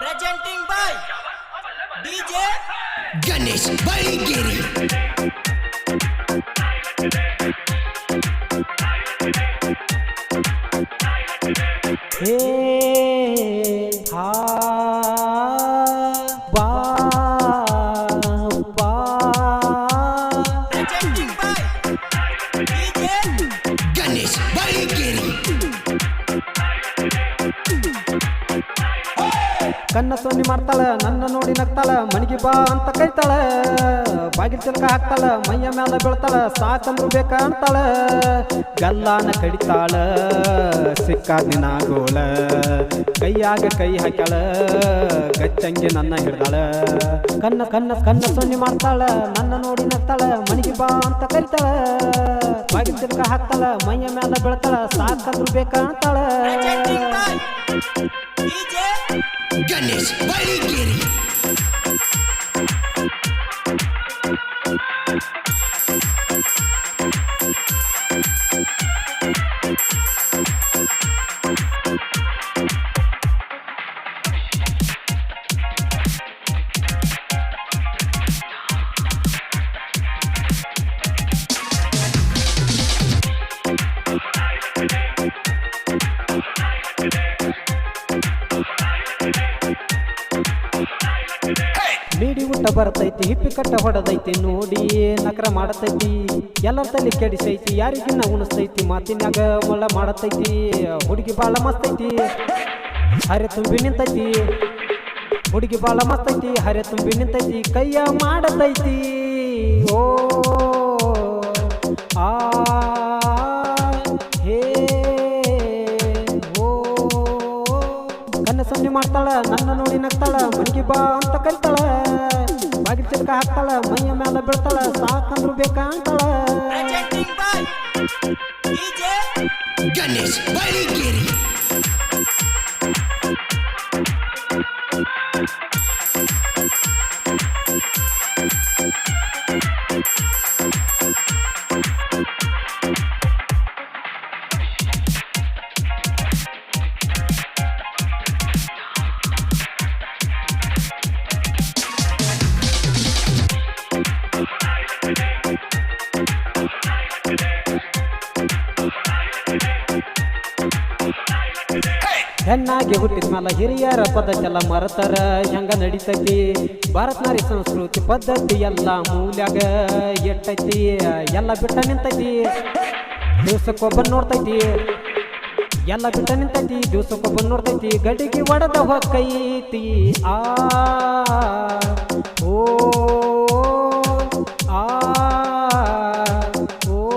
Presenting by DJ Ganesh बड़ी गिरी ಕನ್ನ Sony ಮಾಡ್ತಾಳ ನನ್ನ ನೋಡಿ ನಗ್ತಾಳ ಮನಿಗೆ ಬಾ ಅಂತ ಕೈತಾಳ ಬಾಗಿಲ್ ಚಿಲ್ಕ ಹಾಕ್ತಾಳ ಮೈಯ ಮ್ಯಾಲ ಬೀಳ್ತಾಳ ಸಾಕಂದ್ರು ಬೇಕ ಅಂತಾಳ ಗಲ್ಲಾನ ಕಡಿತಾಳ ಸಿಕ್ಕ ನಾಗೋಳ ಗೋಳ ಕೈಯಾಗ ಕೈ ಹಾಕ್ಯಾಳ ಗಚ್ಚಂಗಿ ನನ್ನ ಹಿಡ್ದಾಳ ಕನ್ನ ಕನ್ನ ಕನ್ನ ಸೊನ್ನಿ ಮಾಡ್ತಾಳ ನನ್ನ ನೋಡಿ ನಗ್ತಾಳ ಮನಿಗೆ ಬಾ ಅಂತ ಕರಿತಾಳ ಬಾಗಿಲ್ ಚಿಲ್ಕ ಹಾಕ್ತಾಳ ಮೈಯ ಮ್ಯಾಲ ಬೀಳ್ತಾಳ ಸಾಕಂದ್ರು ಬೇಕ ಅಂತಾಳ goodness, Ganesh Palikiri. ಮೀಡಿ ಊಟ ಬರ್ತೈತಿ, ಹಿಪ್ಪಿ ಕಟ್ಟ ಹೊಡೆದೈತಿ, ನೋಡಿ ನಕರ ಮಾಡತೈತಿ. ಎಲ್ಲರ ತಲೆ ಕೆಡಿಸೈತಿ, ಯಾರಿಗಿನ್ನ ಉಣಿಸ್ತೈತಿ ಮಾತಿನಾಗ ಒಳ್ಳ ಮಾಡತೈತಿ. ಹುಡುಗಿ ಬಾಳ ಮಸ್ತೈತಿ ಹರೆ ತುಂಬಿ ನಿಂತೈತಿ. ಹುಡುಗಿ ಬಾಳ ಮಸ್ತೈತಿ ಹರೆ ತುಂಬಿ ನಿಂತೈತಿ, ಕೈಯ ಮಾಡತೈತಿ. ಓ ಸೊನ್ನೆ ಮಾಡ್ತಾಳ, ನನ್ನ ನೋಡಿ ನಗ್ತಾಳ ಮನಿಗೆ ಬಾ ಅಂತ ಕರಿತಾಳ. ಬಾಗಿ ಚಿಕ್ಕ ಹಾಕ್ತಾಳ, ಮೈಯ ಮ್ಯಾಲ ಬೀಳ್ತಾಳ, ಸಾಕಂದ್ರು ಬೇಕಾ ಅಂತಾಳ. ಹೆಣ್ಣಾಗಿ ಹುಟ್ಟಿದ ಮ್ಯಾಲ ಹಿರಿಯರ ಪದಕ್ಕೆಲ್ಲ ಮರತರ. ಹೆಂಗ ನಡಿತೈತಿ? ಭಾರತ ನಾರಿ ಸಂಸ್ಕೃತಿ ಪದ್ಧತಿ ಎಲ್ಲ ಮೂಲ್ಯಾಗ ಎಟ್ಟೈತಿ. ಎಲ್ಲ ಬಿಟ್ಟ ನಿಂತೈತಿ. ದಿವ್ಸಕ್ಕೊಬ್ಬ ನೋಡ್ತೈತಿ. ಎಲ್ಲ ಬಿಟ್ಟ ನಿಂತೈತಿ. ದಿವ್ಸಕ್ಕೊಬ್ಬ ನೋಡ್ತೈತಿ. ಗಡಿಗೆ ಒಡೆದ ಹೊಕ್ಕೈತಿ ಆ, ಓ ಆ, ಓ.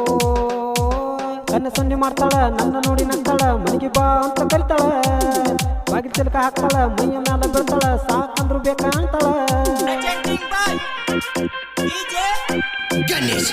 ಕನ್ನ ಸೊನ್ನೆ ಮಾಡ್ತಾಳ ನನ್ನ ಚಿಲ್ಕ ಹಾಕ್ತಾಳ ಮೈಯ ಮ್ಯಾಲ ಬಿಡ್ತಾಳ ಸಾಕಂದ್ರು ಬೇಕಾ ಅಂತಾಳ presenting by DJ ಗಣೇಶ್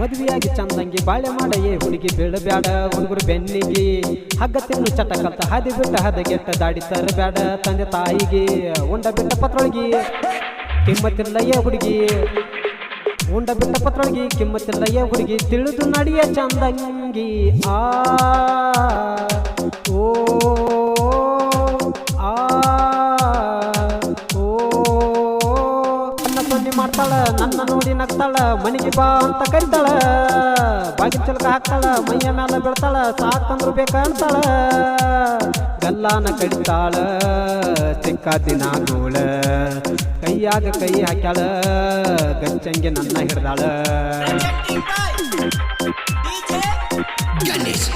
ಮದುವೆಯಾಗಿ ಚಂದಂಗಿ ಬಾಳೆ ಮಾಡಯೇ ಹುಡುಗಿ ಬೀಳಬ್ಯಾಡ ಹುಡುಗರು ಬೆನ್ನಿಗೆ ಹಗ್ಗ ತಿನ್ನು ಚಟ ಕಲ್ತ ಹಾದಿ ಬಿಟ್ಟ ಹದಗೆಟ್ಟ ದಾಡಿ ತರಬ್ಯಾಡ ತಂದೆ ತಾಯಿಗೆ. ಉಂಡ ಬಿಟ್ಟ ಪತ್ರೊಳಗಿ ಕಿಮ್ಮತ್ತಿಲ್ಲಯ್ಯ ಹುಡುಗಿ. ಉಂಡ ಬಿಟ್ಟ ಪತ್ರೊಳಗಿ ಕಿಮ್ಮತ್ತಿಲ್ಲಯ್ಯ ಹುಡುಗಿ ತಿಳಿದು ನಡಿಯ ಚಂದಂಗಿ. ಆ, ಓ. ಮಾಡ್ತಾಳ ನನ್ನ ನೋಡಿ ನಗ್ತಾಳ, ಮನೆಗೆ ಬಾ ಅಂತ ಕರಿತಾಳ. ಬಾಗಿನ ಚಲಕ ಹಾಕ್ತಾಳ, ಮೈಯ ಮ್ಯಾಲ ತಂದ್ರು ಬೇಕ ಅಂತಾಳ. ಗಲ್ಲಾನ ಕಡಿತಾಳ, ಚಿಕ್ಕ ದಿನ ಗೋಳ ಕೈಯಾಗ ಕೈ ಹಾಕ್ಯಾಳ ಗಂಚಂಗೆ ನನ್ನ ಹಿಡ್ದಾಳ. ಗಣೇಶ್